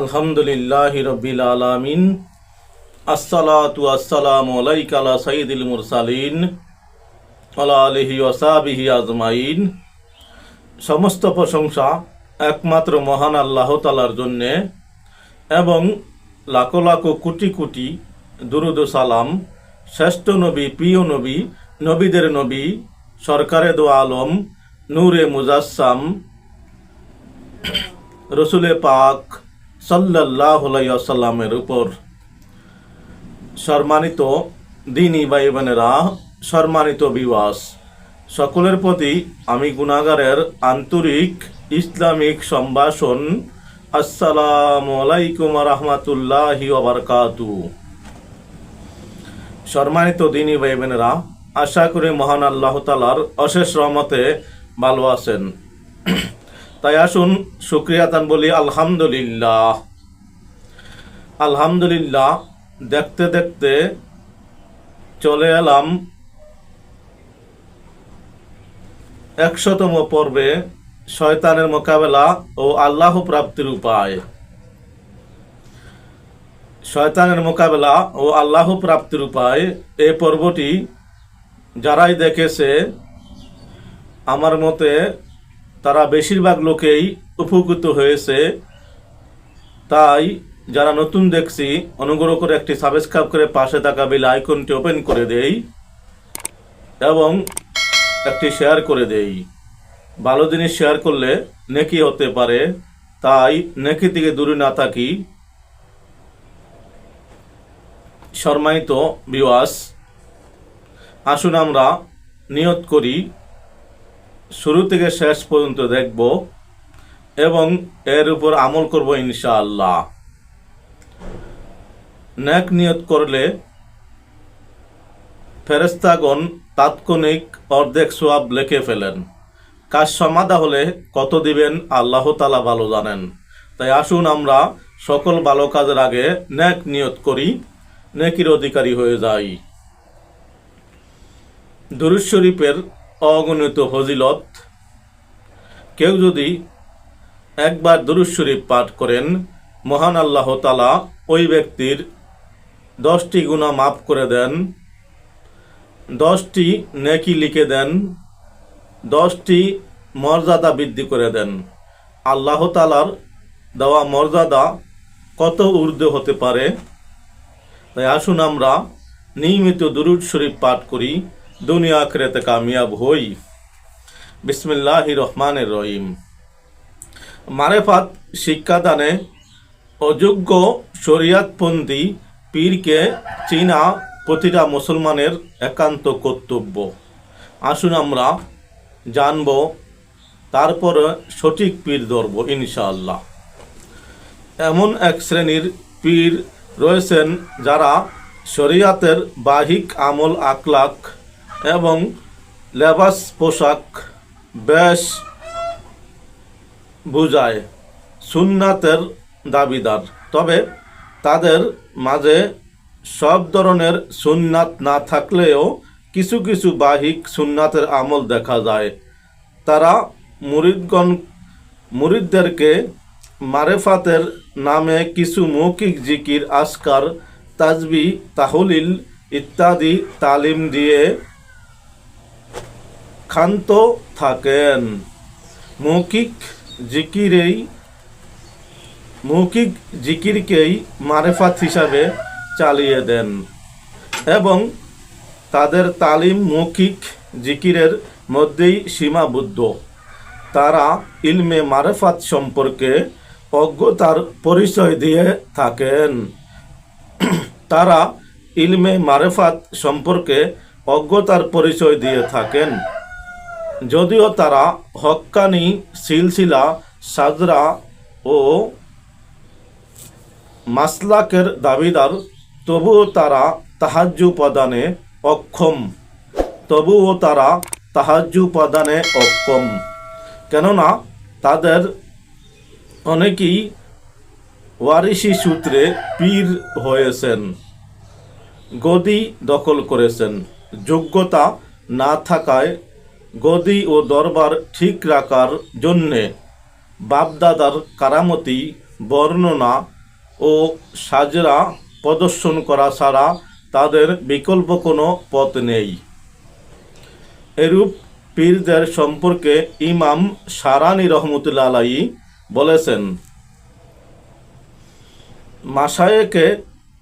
আলহামদুলিল্লাহ রবিল আলামিন। আসসালাতু আসসালামু আলাইকা আলা সাইয়্যিদিল মুরসালিন, আলা আলিহি ওয়াসাবিহি আজমাইন। সমস্ত প্রশংসা একমাত্র মহান আল্লাহ তালার জন্যে এবং লাখো লাখো কোটি কোটি দুরুদ সালাম শ্রেষ্ঠ নবী, প্রিয় নবী, নবীদের নবী, সরকারে দো আলম, নূরে মুজাসসাম, রসুলে পাক সাল্লাহ সাল্লামের উপর সম্মানিত দিনী ভাই বোনেরা সম্মানিত বিবাস সকলের প্রতি আমি গুণাগারের আন্তরিক ইসলামিক সম্ভাষণ, আসসালামু আলাইকুম রহমতুল্লাহি ওবরকাতু সম্মানিত দিনী ভাই বোনেরা আশা করি মহান আল্লাহ তালার অশেষ রহমতে ভালো আছেন। তাই আসুন, শুক্রিয়া তান বলি, আলহামদুলিল্লাহ। আলহামদুলিল্লাহ, দেখতে দেখতে চলে এলাম একশতম পর্বে শয়তানের মোকাবেলা ও আল্লাহ প্রাপ্তির উপায়। শয়তানের মোকাবেলা ও আল্লাহ প্রাপ্তির উপায় এই পর্বটি যারাই দেখেছে, আমার মতে তারা বেশিরভাগ লোকেই উপকৃত হয়েছে। তাই যারা নতুন দেখছি, অনুগ্রহ করে একটি সাবস্ক্রাইব করে পাশে থাকা বেল আইকনটি ওপেন করে দেই এবং একটি শেয়ার করে দেই। ভালো জিনিস শেয়ার করলে নেকি হতে পারে, তাই নেকি থেকে দূরে না থাকি। সম্মানিত বিওয়াস আসুন আমরা নিয়ত করি শুরু থেকে শেষ পর্যন্ত দেখব এবং এর উপর আমল করব ইনশাআল্লাহ। ন্যাক নিয়ত করলে ফেরেস্তাগণ তাৎক্ষণিক অর্ধেক সোয়াব লেখে ফেলেন। কাজ সমাধা হলে কত দিবেন আল্লাহ তালা ভালো জানেন। তাই আসুন আমরা সকল ভালো কাজের আগে ন্যাক নিয়ত করি, নেকির অধিকারী হয়ে যাই। দুরুজ শরীফের অগণিত ফজিলত। কেউ যদি একবার দুরুজ শরীফ পাঠ করেন, মহান আল্লাহ তালা ওই ব্যক্তির দশটি গুণা মাফ করে দেন, দশটি নেকি লিখে দেন, দশটি মর্যাদা বৃদ্ধি করে দেন। আল্লাহ তালার দেওয়া মর্যাদা কত ঊর্ধ্ব হতে পারে? তাই আসুন আমরা নিয়মিত দুরুদ শরীফ পাঠ করি। দুনিয়া আখরেতে কামিয়াব হই। বিসমিল্লাহ রহমানের রহিম। মারেফাত শিক্ষাদানে অযোগ্য শরিয়াতপন্থী পীরকে চীনা প্রতিটা মুসলমানের একান্ত কর্তব্য। আসুন আমরা জানব তারপরে সঠিক পীর ধরব ইনশাআল্লাহ। এমন এক শ্রেণির পীর রয়েছেন যারা শরিয়াতের বাহিক আমল আকলাক এবং লেবাস পোশাক বেশ বুঝায় সুন্নাতের দাবিদার। তবে তাদের মাঝে সব ধরনের সুন্নাত না থাকলেও কিছু কিছু বাহিক সুন্নাতের আমল দেখা যায়। তারা মুরিদগণ মুরিদদেরকে মারেফাতের নামে কিছু মৌখিক জিকির আসকার তাজবি, তাহলিল ইত্যাদি তালিম দিয়ে ক্ষান্ত থাকেন। মৌখিক জিকিরেই, মৌখিক জিকিরকেই মারেফাত হিসাবে চালিয়ে দেন এবং তাদের তালিম মৌখিক জিকিরের মধ্যেই সীমাবদ্ধ। তারা ইলমে মারেফাত সম্পর্কে অজ্ঞতার পরিচয় দিয়ে থাকেন। তারা ইলমে মারেফাত সম্পর্কে অজ্ঞতার পরিচয় দিয়ে থাকেন। যদিও তারা হক্কানি সিলসিলা, সাজরা ও মাসলাকের দাবিদার, তবুও তারা তাহাজ্জু প্রদানে অক্ষম। তবুও তারা তাহাজ্জু প্রদানে অক্ষম। কেননা তাদের অনেকেই ওয়ারিসি সূত্রে পীর হয়েছেন, গদি দখল করেছেন। যোগ্যতা না থাকায় গদি ও দরবার ঠিক রাখার জন্যে বাপদাদার কারামতি, বর্ণনা ও সাজরা প্রদর্শন করা ছাড়া তাদের বিকল্প কোনো পথ নেই। এরূপ পীরদের সম্পর্কে ইমাম সারানি রহমতুল্লা আলাই বলেছেন মাসায়েকে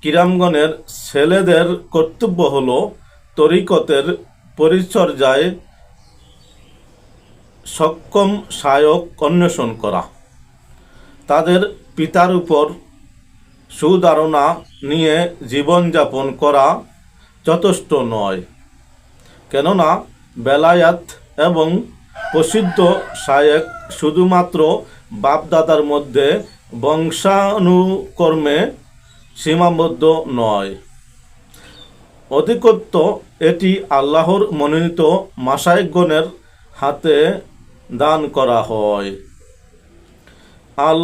কিরামগণের ছেলেদের কর্তব্য হল তরিকতের পরিচর্যায় সক্ষম সহায়ক অন্বেষণ করা। তাদের পিতার উপর সুধারণা নিয়ে জীবনযাপন করা যথেষ্ট নয়। কেননা বেলায়াত এবং প্রসিদ্ধ শায়েক শুধুমাত্র বাপদাদার মধ্যে বংশানুকর্মে সীমাবদ্ধ নয়। অধিকত্ব এটি আল্লাহর মনোনীত মাসায়গণের হাতে দান করা হয়। আল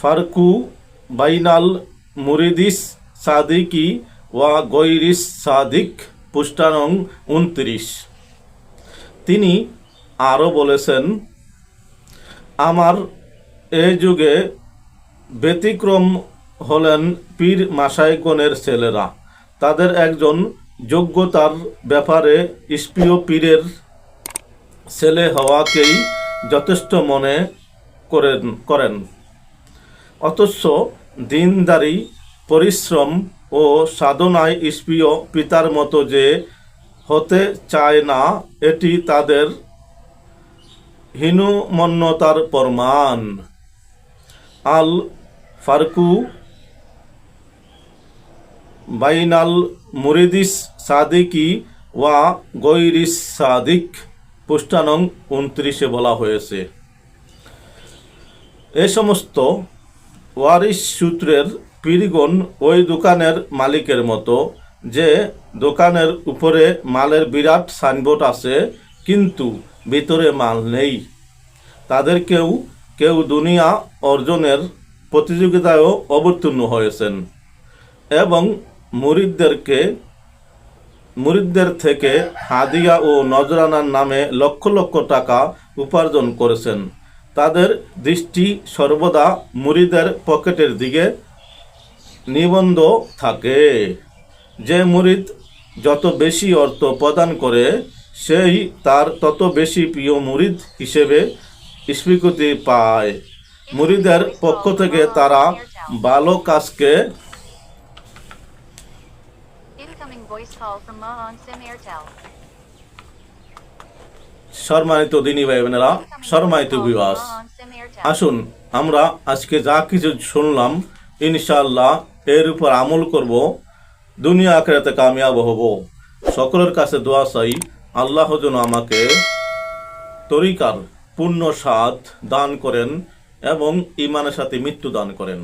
ফারকু বাইনাল মুরিদিস সাদিকি ওয়া গৈরিস সাদিক পুষ্টানং উনত্রিশ। তিনি আরও বলেছেন, আমার এ যুগে ব্যতিক্রম হলেন পীর মাসাইগণের ছেলেরা। তাদের একজন যোগ্যতার ব্যাপারে স্পীয় পীরের ছেলে হওয়াকেই যথেষ্ট মনে করেন করেন। অথচ দিনদারি, পরিশ্রম ও সাধনায় স্পীয় পিতার মতো যে হতে চায় না, এটি তাদের হীনমন্যতার প্রমাণ। আল ফারকু বাইনাল মুরিদিস সাদিকি ওয়া গৈরিস সাদিক। পুষ্টানং উনত্রিশে বলা হয়েছে। এ সমস্ত ওয়ারিস সূত্রের পীরগণ ওই দোকানের মালিকের মতো, যে দোকানের উপরে মালের বিরাট সাইনবোর্ড আছে, কিন্তু ভিতরে মাল নেই। তাদের কেউ কেউ দুনিয়া অর্জনের প্রতিযোগিতায়ও অবতীর্ণ হয়েছেন এবং মুরিদদেরকে মুরিদদের থেকে হাদিয়া ও নজরানার নামে লক্ষ লক্ষ টাকা উপার্জন করেছেন। তাদের দৃষ্টি সর্বদা মুরিদের পকেটের দিকে নিবন্ধ থাকে। যে মুরিদ যত বেশি অর্থ প্রদান করে, সেই তার তত বেশি প্রিয় মুরিদ হিসেবে স্বীকৃতি পায়। মুরিদের পক্ষ থেকে তারা ভালো কাজকে call from Sim Airtel. সম্মানিত দিনী ভাই বোনেরা সম্মানিত বিবাস. আসুন, আমরা আজকে যা কিছু শুনলাম এর উপর আমল করব, দুনিয়া কামিয়াব হব সকলের কাছে দোয়া চাই, আল্লাহ যেন আমাকে তরিকার পূর্ণ সাথ দান করেন এবং ইমানের সাথে মৃত্যু দান করেন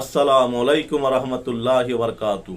আসসালামু আলাইকুম রহমতুল্লাহ বারকাতু